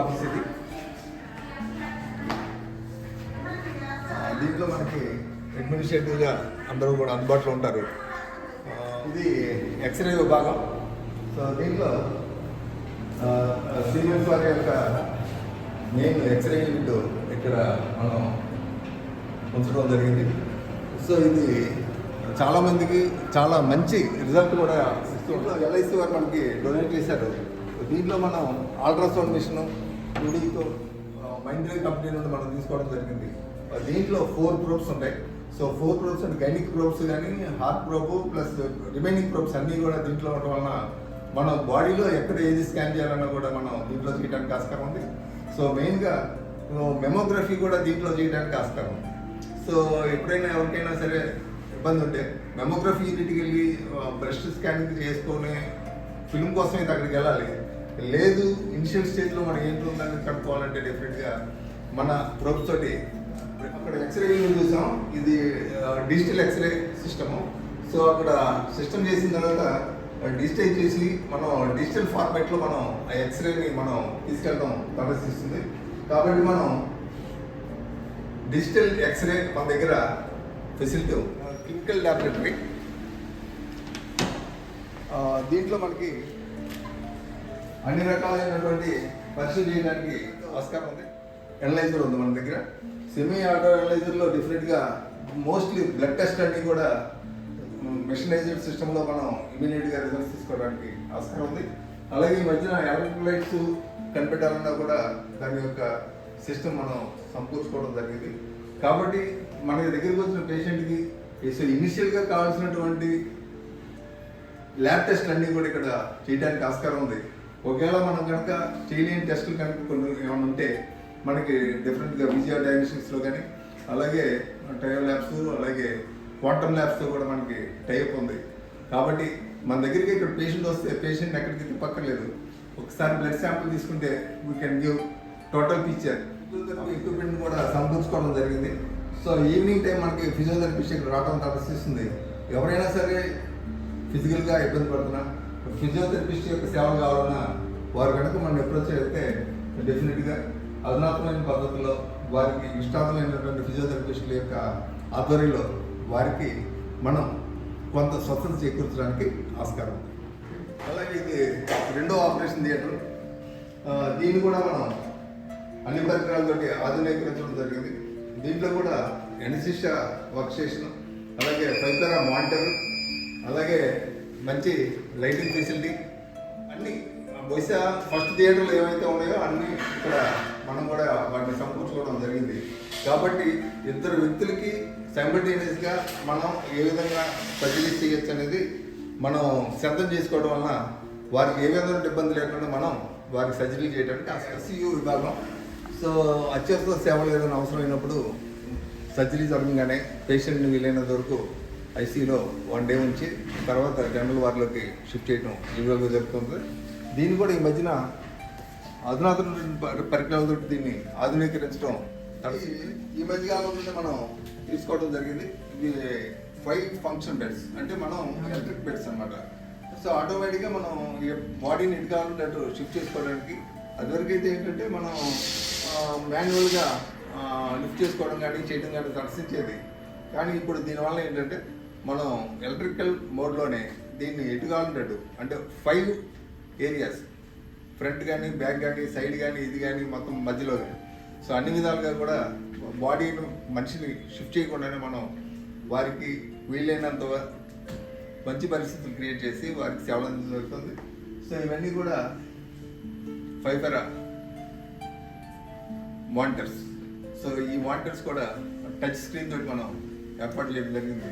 Office ఇది. దీంట్లో మనకి అడ్మినిస్ట్రేటివ్గా అందరూ కూడా అందుబాటులో ఉంటారు. ఇది ఎక్స్రే విభాగం. సో దీంట్లో సిమెంట్ వారి యొక్క మెయిన్ ఎక్స్రే యూనిట్ ఇక్కడ మనం ఉంచడం జరిగింది. సో ఇది చాలామందికి చాలా మంచి రిజల్ట్ కూడా ఇస్తుంది ఎల్ఐసి వారు మనకి డొనేట్ చేశారు. దీంట్లో మనం అల్ట్రాసౌండ్ మిషన్ టూడీతో మైండ్రీ కంపెనీ నుండి మనం తీసుకోవడం జరిగింది. దీంట్లో ఫోర్ ప్రోబ్స్ ఉంటాయి. So four probes and gynaec probes కానీ heart probe plus remaining probes అన్నీ కూడా దీంట్లో ఉండడం వలన మనం బాడీలో ఎక్కడ ఏది స్కాన్ చేయాలన్నా కూడా మనం దీంట్లో చేయడానికి ఆస్కారం ఉంది. సో మెయిన్గా మెమోగ్రఫీ కూడా దీంట్లో చేయడానికి ఆస్కారం ఉంది. సో ఎప్పుడైనా ఎవరికైనా సరే ఇబ్బంది ఉంటే మెమోగ్రఫీ యూనిట్కి వెళ్ళి బ్రెస్ట్ స్కానింగ్ చేసుకొని ఫిల్మ్ కోసం అయితే అక్కడికి వెళ్ళాలి. లేదు ఇనిషియల్ స్టేజ్లో మనం ఏంటి ఉందని కనుక్కోవాలంటే డెఫినెట్గా మన ప్రోబ్స్ తోటి అక్కడ ఎక్స్రే చూసాం. ఇది డిజిటల్ ఎక్స్రే సిస్టము సో అక్కడ సిస్టమ్ చేసిన తర్వాత డిజిటైజ్ చేసి మనం డిజిటల్ ఫార్మాట్లో మనం ఆ ఎక్స్రేని మనం తీసుకెళ్ళడం ప్రదర్శిస్తుంది కాబట్టి మనం డిజిటల్ ఎక్స్రే మన దగ్గర ఫెసిలిటీ. క్లినికల్ ల్యాబొరేటరీ దీంట్లో మనకి అన్ని రకాలైనటువంటి పరీక్షలు చేయడానికి ఆస్కారం ఉంది. ఎనలైజర్ ఉంది మన దగ్గర. సెమీ ఆటో ఎనలైజర్లో డిఫరెంట్గా మోస్ట్లీ బ్లడ్ టెస్ట్ అన్నీ కూడా మెషినైజ్డ్ సిస్టంలో మనం ఇమీడియట్గా రిజల్ట్స్ తీసుకోవడానికి ఆస్కారం ఉంది. అలాగే ఈ మధ్యన ఎలక్ట్రోలైట్స్ కనిపెట్టాలన్నా కూడా దాని యొక్క సిస్టమ్ మనం సమకూర్చుకోవడం జరిగింది. కాబట్టి మన దగ్గరికి వచ్చిన పేషెంట్కి ఇనిషియల్గా కావాల్సినటువంటి ల్యాబ్ టెస్ట్లు అన్నీ కూడా ఇక్కడ చేయడానికి ఆస్కారం ఉంది. ఒకవేళ మనం కనుక చేయలేని టెస్టులు కనుక కొన్ని ఏమైనా ఉంటే మనకి డిఫరెంట్గా విజయ డయాగ్నోస్టిక్స్లో కానీ అలాగే టైర్ ల్యాబ్స్ అలాగే క్వాంటమ్ ల్యాబ్స్తో కూడా మనకి టైప్ ఉంది. కాబట్టి మన దగ్గరికి ఇక్కడ పేషెంట్ వస్తే పేషెంట్ ఎక్కడికి తిప్పక్కర్లేదు ఒకసారి బ్లడ్ శాంపుల్ తీసుకుంటే we can give total picture equipment కూడా సమకూర్చుకోవడం జరిగింది. సో ఈవినింగ్ టైం మనకి ఫిజియోథెరపిస్ట్ ఇక్కడ రావడం ప్రదర్శిస్తుంది ఎవరైనా సరే ఫిజికల్గా ఇబ్బంది పడుతున్నా ఫిజియోథెరపిస్ట్ యొక్క సేవలు కావాలన్నా వారు కనుక మనం ఎప్రోచ్ అయితే డెఫినెట్గా అధునాతమైన పద్ధతిలో వారికి ఇష్టాతమైనటువంటి ఫిజియోథెరపిస్టుల యొక్క ఆధ్వర్యంలో వారికి మనం కొంత స్వస్థత చేకూర్చడానికి ఆస్కారం. అలాగే ఇది రెండో ఆపరేషన్ థియేటర్. దీన్ని కూడా మనం అన్ని పరికరాలతోటి ఆధునీకరించడం జరిగింది. దీంట్లో కూడా ఎనసిషా వర్క్ స్టేషన్ అలాగే ఫైతరా మానిటర్ అలాగే మంచి లైటింగ్ ఫెసిలిటీ అన్ని బహుశా ఫస్ట్ థియేటర్లు ఏవైతే ఉన్నాయో అన్ని ఇక్కడ మనం కూడా వాటిని సమకూర్చుకోవడం జరిగింది. కాబట్టి ఇద్దరు వ్యక్తులకి సైమల్టేనియస్గా మనం ఏ విధంగా సర్జరీ చేయొచ్చు అనేది మనం సిద్ధం చేసుకోవడం వలన వారికి ఏ విధమైన ఇబ్బంది లేకుండా మనం వారికి సర్జరీ చేయడానికి ఎస్సీయూ విభాగం. సో అత్యవసర సేవలు ఏదైనా అవసరమైనప్పుడు సర్జరీ జరగగానే పేషెంట్ని వీలైనంత వరకు ఐసీలో వన్ డే ఉంచి తర్వాత జనరల్ వార్డులోకి షిఫ్ట్ చేయడం యూజువల్గా జరుగుతుంది. దీన్ని కూడా ఈ మధ్యన అధునాతన పరికరాలతో దీన్ని ఆధునీకరించడం ఈ- ఈ మధ్య కాలంలో మనం తీసుకోవడం జరిగింది. ఇది ఫైవ్ ఫంక్షన్ బెడ్స్ అంటే మనం ఎలక్ట్రిక్ బెడ్స్ అనమాట సో ఆటోమేటిక్గా మనం ఈ బాడీని ఎటు కావాలంటే అటు షిఫ్ట్ చేసుకోవడానికి. అదివరకు అయితే ఏంటంటే మనం మాన్యువల్గా లిఫ్ట్ చేసుకోవడం కానీ చేయడం కానీ దర్శించేది కానీ ఇప్పుడు దీనివల్ల ఏంటంటే మనం ఎలక్ట్రికల్ మోడ్లోనే దీన్ని ఎటు కావాలంటే అంటే. ఫైవ్ ఏరియాస్ ఫ్రంట్ కానీ బ్యాక్ కానీ సైడ్ కానీ ఇది కానీ మొత్తం మధ్యలో కానీ సో అన్ని విధాలుగా కూడా బాడీని మనిషిని షిఫ్ట్ చేయకుండానే మనం వారికి వీలైనంత మంచి పరిస్థితులు క్రియేట్ చేసి వారికి సేవలు అందించడం సో ఇవన్నీ కూడా ఫైబరా మానిటర్స్ సో ఈ మానిటర్స్ కూడా టచ్ స్క్రీన్ తోటి మనం ఏర్పాటు చేయడం జరిగింది.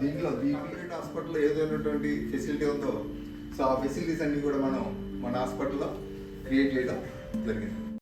దీంట్లో ఈ హాస్పిటల్లో ఏదైనటువంటి ఫెసిలిటీ ఉందో సో ఆ ఫెసిలిటీస్ అన్ని కూడా మనం మన హాస్పిటల్లో క్రియేట్ చేయడం జరిగింది.